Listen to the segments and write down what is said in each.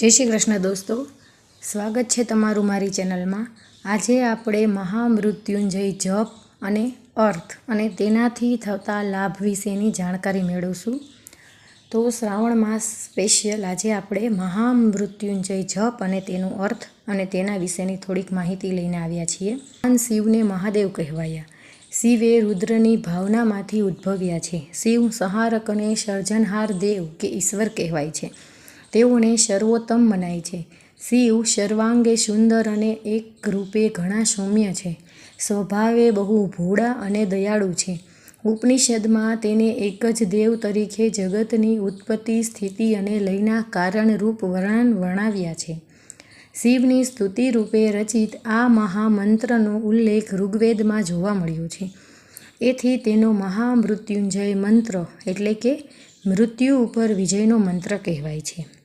જય શ્રી કૃષ્ણ દોસ્તો. સ્વાગત છે તમારું મારી ચેનલમાં. આજે આપણે મહામૃત્યુંજય જપ અને અર્થ અને તેનાથી થતા લાભ વિશેની જાણકારી મેળવશું. તો શ્રાવણ માસ સ્પેશિયલ આજે આપણે મહામૃત્યુંજય જપ અને તેનો અર્થ અને તેના વિશેની થોડીક માહિતી લઈને આવ્યા છીએ. ભગવાન શિવને મહાદેવ કહેવાયા. શિવે રુદ્રની ભાવનામાંથી ઉદ્ભવ્યા છે. શિવ સહારક અને સર્જનહાર દેવ કે ઈશ્વર કહેવાય છે. તેઓને સર્વોત્તમ મનાય છે. શિવ સર્વાંગે સુંદર અને એક રૂપે ઘણા સૌમ્ય છે. સ્વભાવે બહુ ભોળા અને દયાળુ છે. ઉપનિષદમાં તેને એક જ દેવ તરીકે જગતની ઉત્પત્તિ, સ્થિતિ અને લયના કારણરૂપ વર્ણન વર્ણવ્યા છે. શિવની સ્તુતિ રૂપે રચિત આ મહામંત્રનો ઉલ્લેખ ઋગ્વેદમાં જોવા મળ્યો છે. એથી તેનો મહામૃત્યુંજય મંત્ર એટલે કે મૃત્યુ ઉપર વિજયનો મંત્ર કહેવાય છે.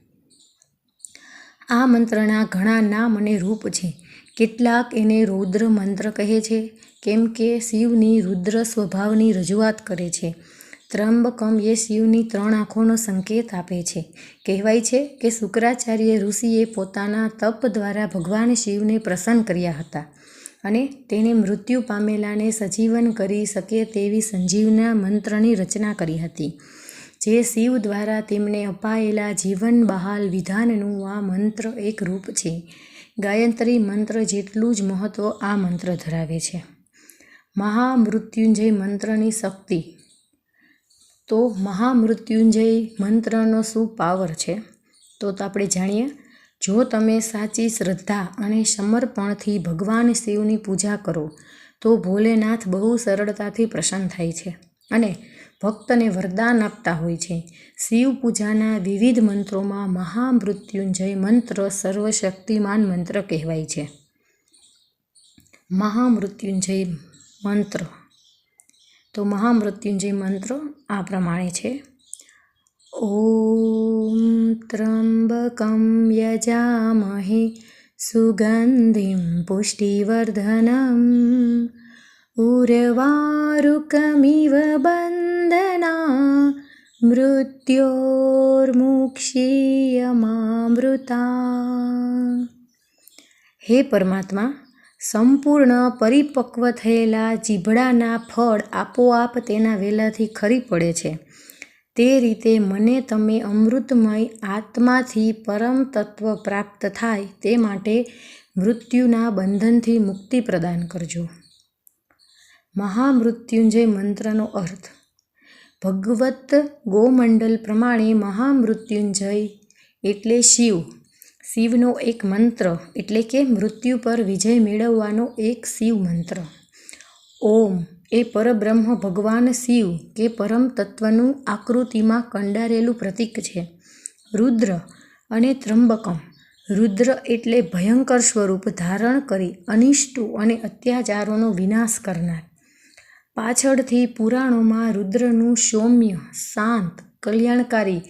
આ મંત્રના ઘણા નામ અને રૂપ છે. કેટલાક એને રૌદ્ર મંત્ર કહે છે, કેમ કે શિવની રુદ્ર સ્વભાવની રજૂઆત કરે છે. ત્રંબકમ એ શિવની ત્રણ આંખોનો સંકેત આપે છે. કહેવાય છે કે શુક્રાચાર્ય ઋષિએ પોતાના તપ દ્વારા ભગવાન શિવને પ્રસન્ન કર્યા હતા અને તેને મૃત્યુ પામેલાને સજીવન કરી શકે તેવી સંજીવના મંત્રની રચના કરી હતી. જે શિવ દ્વારા તેમને અપાયેલા જીવન બહાલ વિધાનનું આ મંત્ર એક રૂપ છે. ગાયત્રી મંત્ર જેટલું જ મહત્ત્વ આ મંત્ર ધરાવે છે. મહામૃત્યુંજય મંત્રની શક્તિ. તો મહામૃત્યુંજય મંત્રનો શું પાવર છે? તો આપણે જાણીએ, જો તમે સાચી શ્રદ્ધા અને સમર્પણથી ભગવાન શિવની પૂજા કરો, તો ભોલેનાથ બહુ સરળતાથી પ્રસન્ન થાય છે. અને ભક્તને વરદાન આપતા હોય છે. શિવ પૂજાના વિવિધ મંત્રોમાં મહામૃત્યુંજય મંત્ર સર્વશક્તિમાન મંત્ર કહેવાય છે. મહામૃત્યુંજય મંત્ર. તો મહામૃત્યુંજય મંત્ર આ પ્રમાણે છે. ઓમ ત્રંબકમ યજામહે સુગંધિમ પુષ્ટિવર્ધનમ. ઉર્વારુકમિવ બંધના મૃત્યોર્મુક્ષીયમામૃતા હે પરમાત્મા સંપૂર્ણ પરિપક્વ થયેલા જીભડાના ફળ આપોઆપ તેના વેલાથી ખરી પડે છે. તે રીતે મને તમે અમૃતમય આત્માથી પરમ તત્વ પ્રાપ્ત થાય તે માટે મૃત્યુના બંધનથી મુક્તિ પ્રદાન કરજો. મહામૃત્યુંજય મંત્રનો અર્થ ભગવત ગોમંડલ પ્રમાણે મહામૃત્યુંજય એટલે શિવ. શિવનો એક મંત્ર એટલે કે મૃત્યુ પર વિજય મેળવવાનો એક શિવ મંત્ર. ઓમ, એ પરબ્રહ્મ ભગવાન શિવ કે પરમ તત્વનું આકૃતિમાં કંડારેલું પ્રતીક છે. રુદ્ર અને ત્રંબકમ રુદ્ર એટલે ભયંકર સ્વરૂપ ધારણ કરી અનિષ્ટો અને અત્યાચારોનો વિનાશ કરનાર. પાછળથી પુરાણોમાં રુદ્રનું સૌમ્ય, શાંત, કલ્યાણકારી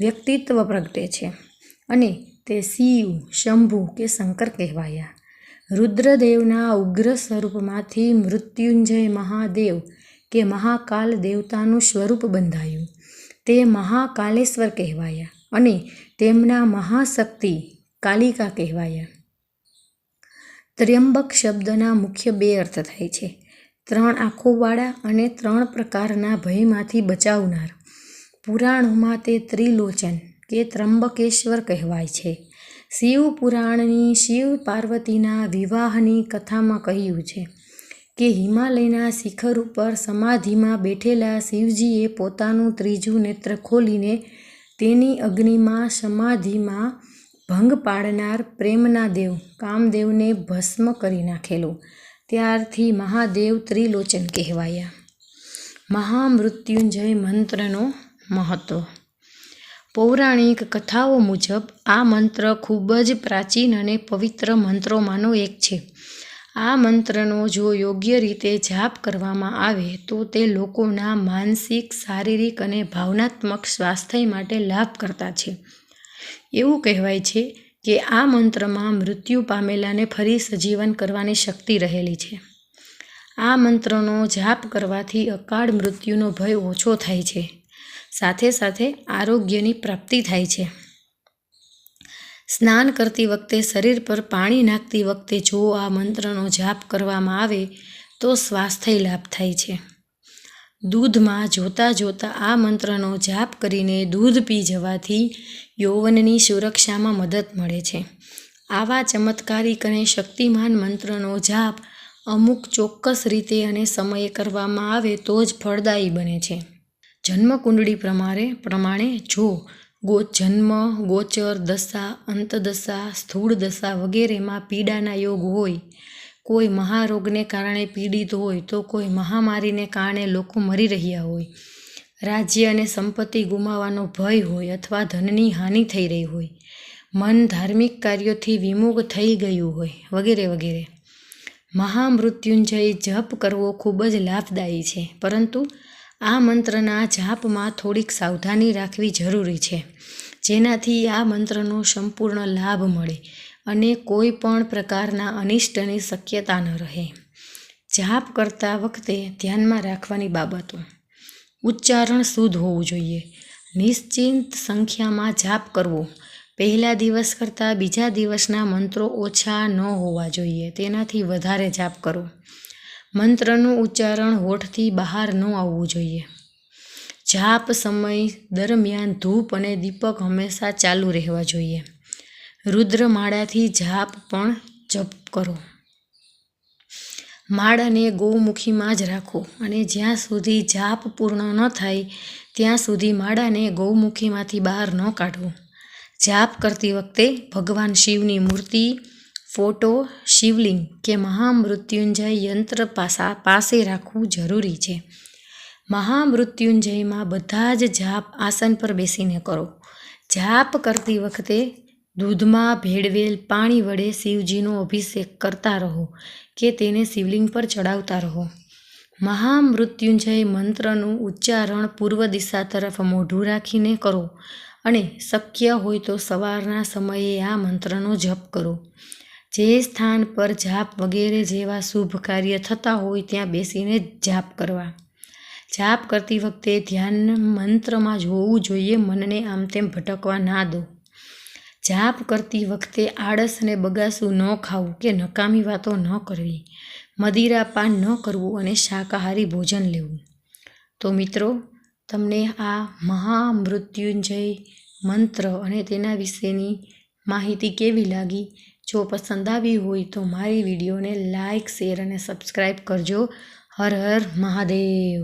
વ્યક્તિત્વ પ્રગટે છે અને તે શિવ, શંભુ કે શંકર કહેવાયા. રુદ્રદેવના ઉગ્ર સ્વરૂપમાંથી મૃત્યુંજય મહાદેવ કે મહાકાલ દેવતાનું સ્વરૂપ બંધાયું. તે મહાકાલેશ્વર કહેવાયા અને તેમના મહાશક્તિ કાલિકા કહેવાયા. ત્ર્યંબક શબ્દના મુખ્ય બે અર્થ થાય છે. ત્રણ આંખોવાળા અને ત્રણ પ્રકારના ભયમાંથી બચાવનાર. પુરાણોમાં તે ત્રિલોચન કે ત્રંબકેશ્વર કહેવાય છે. શિવ પુરાણની શિવ પાર્વતીના વિવાહની કથામાં કહ્યું છે કે હિમાલયના શિખર ઉપર સમાધિમાં બેઠેલા શિવજીએ પોતાનું ત્રીજું નેત્ર ખોલીને તેની અગ્નિમાં સમાધિમાં ભંગ પાડનાર પ્રેમના દેવ કામદેવને ભસ્મ કરી નાખેલો. ત્યારથી મહાદેવ ત્રિલોચન કહેવાયા. મહામૃત્યુંજય મંત્રનો મહત્ત્વ પૌરાણિક કથાઓ મુજબ આ મંત્ર ખૂબ જ પ્રાચીન અને પવિત્ર મંત્રોમાંનો એક છે. આ મંત્રનો જો યોગ્ય રીતે જાપ કરવામાં આવે તો તે લોકોના માનસિક, શારીરિક અને ભાવનાત્મક સ્વાસ્થ્ય માટે લાભ કરતા છે. એવું કહેવાય છે કે આ મંત્રમાં મૃત્યુ પામેલાને ફરી સજીવન કરવાની શક્તિ રહેલી છે. આ મંત્રનો જાપ કરવાથી અકાળ મૃત્યુનો ભય ઓછો થાય છે. સાથે સાથે આરોગ્યની પ્રાપ્તિ થાય છે. સ્નાન કરતી વખતે શરીર પર પાણી નાખતી વખતે જો આ મંત્રનો જાપ કરવામાં આવે, તો સ્વાસ્થ્ય લાભ થાય છે. દૂધમાં જોતા જોતા આ મંત્રનો જાપ કરીને દૂધ પી જવાથી યૌવનની સુરક્ષામાં મદદ મળે છે. આવા ચમત્કારિક અને શક્તિમાન મંત્રનો જાપ અમુક ચોક્કસ રીતે અને સમયે કરવામાં આવે તો જ ફળદાયી બને છે. જન્મકુંડળી પ્રમાણે પ્રમાણે જો ગો જન્મ, ગોચર, દશા, અંતદશા, સ્થૂળ દશા વગેરેમાં પીડાના યોગ હોય કોઈ મહારોગને કારણે પીડિત હોય તો કોઈ મહામારીને કારણે લોકો મરી રહ્યા હોય. રાજ્ય અને સંપત્તિ ગુમાવવાનો ભય હોય અથવા ધનની હાનિ થઈ રહી હોય. મન ધાર્મિક કાર્યોથી વિમુખ થઈ ગયું હોય, વગેરે વગેરે. મહામૃત્યુંજય જપ કરવો ખૂબ જ લાભદાયી છે, પરંતુ આ મંત્રના જાપમાં થોડીક સાવધાની રાખવી જરૂરી છે. જેનાથી આ મંત્રનો સંપૂર્ણ લાભ મળે. અને કોઈ પણ પ્રકારના અનિષ્ટની શક્યતા ન રહે. જાપ કરતા વખતે ધ્યાનમાં રાખવાની બાબતો. ઉચ્ચારણ શુદ્ધ હોવું જોઈએ. નિશ્ચિંત સંખ્યામાં જાપ કરવો. પહેલા દિવસ કરતાં બીજા દિવસના મંત્રો ઓછા ન હોવા જોઈએ. તેનાથી વધારે જાપ કરો. મંત્રનું ઉચ્ચારણ હોઠથી બહાર ન આવવું જોઈએ. જાપ સમય દરમિયાન ધૂપ અને દીપક હંમેશા ચાલુ રહેવા જોઈએ. રુદ્રમાળાથી જાપ પણ જપ કરો. માળાને ગૌમુખીમાં જ રાખો અને જ્યાં સુધી જાપ પૂર્ણ ન થાય, ત્યાં સુધી માળાને ગૌમુખીમાંથી બહાર ન કાઢવો જાપ કરતી વખતે ભગવાન શિવની મૂર્તિ, ફોટો, શિવલિંગ કે મહામૃત્યુંજય યંત્ર પાસા પાસે રાખવું જરૂરી છે. મહામૃત્યુંજયમાં બધા જ જાપ આસન પર બેસીને કરો. જાપ કરતી વખતે દૂધમાં ભેળવેલ પાણી વડે શિવજીનો અભિષેક કરતા રહો કે તેને શિવલિંગ પર ચડાવતા રહો. મહામૃત્યુંજય મંત્રનું ઉચ્ચારણ પૂર્વ દિશા તરફ મોઢું રાખીને કરો અને શક્ય હોય તો સવારના સમયે આ મંત્રનો જપ કરો. જે સ્થાન પર જાપ વગેરે જેવા શુભ કાર્ય થતા હોય ત્યાં બેસીને જાપ કરવા. જાપ કરતી વખતે ધ્યાન મંત્રમાં જોવું જોઈએ, મનને આમ તેમ ભટકવા ના દો. જાપ કરતી વખતે આળસ અને બગાસું ન ખાવું કે નકામી વાતો ન કરવી. મદિરા પાન ન કરવું અને શાકાહારી ભોજન લેવું. તો મિત્રો, તમને આ મહામૃત્યુંજય મંત્ર અને તેના વિશેની માહિતી કેવી લાગી? જો પસંદ આવી હોય તો મારી વિડીયોને લાઇક શેર અને સબસ્ક્રાઈબ કરજો. હર હર મહાદેવ.